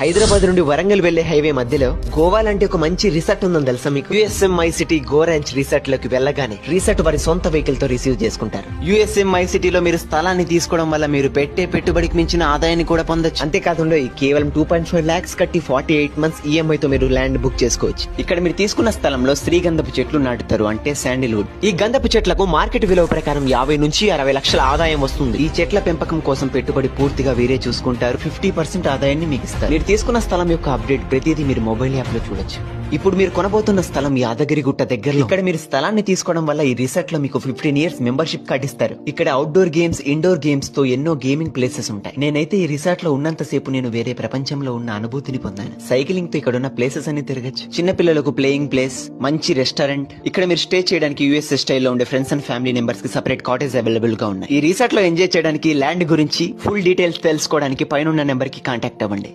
హైదరాబాద్ నుండి వరంగల్ వెళ్ళే హైవే మధ్యలో గోవా లాంటి ఒక మంచి రిసార్ట్ ఉందని తెలుసా మీకు? యుఎస్ఎంఐ మై సిటీ గోరాంచ్ రిసార్ట్లోకి వెళ్ళగానే రిసార్ట్ వారి సొంత వెహికల్తో రిసీవ్ చేసుకుంటారు. యుఎస్ఎంఐ మై సిటీలో మీరు స్థలాన్ని తీసుకోవడం వల్ల మీరు పెట్టే పెట్టుబడికి మించిన ఆదాయాన్ని కూడా పొందొచ్చు. అంతేకాకుండా ఈ కేవలం టూ పాయింట్ ఫైవ్ లాక్స్ కట్టి ఫార్టీ ఎయిట్ మంత్స్ ఈఎంఐ తో మీరు ల్యాండ్ బుక్ చేసుకోవచ్చు. ఇక్కడ మీరు తీసుకున్న స్థలంలో శ్రీగంధపు చెట్లు నాటుతారు అంటే శాండిల్వుడ్. ఈ గంధపు చెట్లకు మార్కెట్ విలువ ప్రకారం యాభై నుంచి అరవై లక్షల ఆదాయం వస్తుంది. ఈ చెట్ల పెంపకం కోసం పెట్టుబడి పూర్తిగా వీరే చూసుకుంటారు. ఫిఫ్టీ పర్సెంట్ ఆదాయాన్ని మీకు ఇస్తారు. తీసుకున్న స్థలం యొక్క అప్డేట్ ప్రతిదీ మీరు మొబైల్ యాప్లో చూడొచ్చు. ఇప్పుడు మీరు కొనబోతున్న స్థలం యాదగిరిగుట్ట దగ్గర దగ్గరలో. ఇక్కడ మీరు స్థలాన్ని తీసుకోవడం వల్ల ఈ రిసార్ట్లో మీకు ఫిఫ్టీన్ ఇయర్స్ మెంబర్షిప్ కార్డ్ ఇస్తారు. ఇక్కడ అవుట్డోర్ గేమ్స్ ఇండోర్ గేమ్స్తో ఎన్నో గేమింగ్ ప్లేసెస్ ఉంటాయి. నేనైతే ఈ రిసార్ట్లో ఉన్నంత సేపు నేను వేరే ప్రపంచంలో ఉన్న అనుభూతిని పొందాను. సైకిలింగ్తో ఇక్కడ ఉన్న ప్లేసెస్ అన్ని తిరగచ్చు. చిన్న పిల్లలకు ప్లేయింగ్ ప్లేస్ మంచి రెస్టారెంట్ ఇక్కడ మీరు స్టే చేయడానికి యూఎస్ స్టైల్లో ఉండే ఫ్రెండ్స్ అండ్ ఫ్యామిలీ మెంబర్స్కి సపరేట్ కాటేజ్ అవైలబుల్గా ఉన్నాయి. ఈ రిసార్ట్లో ఎంజాయ్ చేయడానికి ల్యాండ్ గురించి ఫుల్ డీటెయిల్స్ తెలుసుకోవడానికి పైన నెంబర్కి కాంటాక్ట్ అవ్వండి.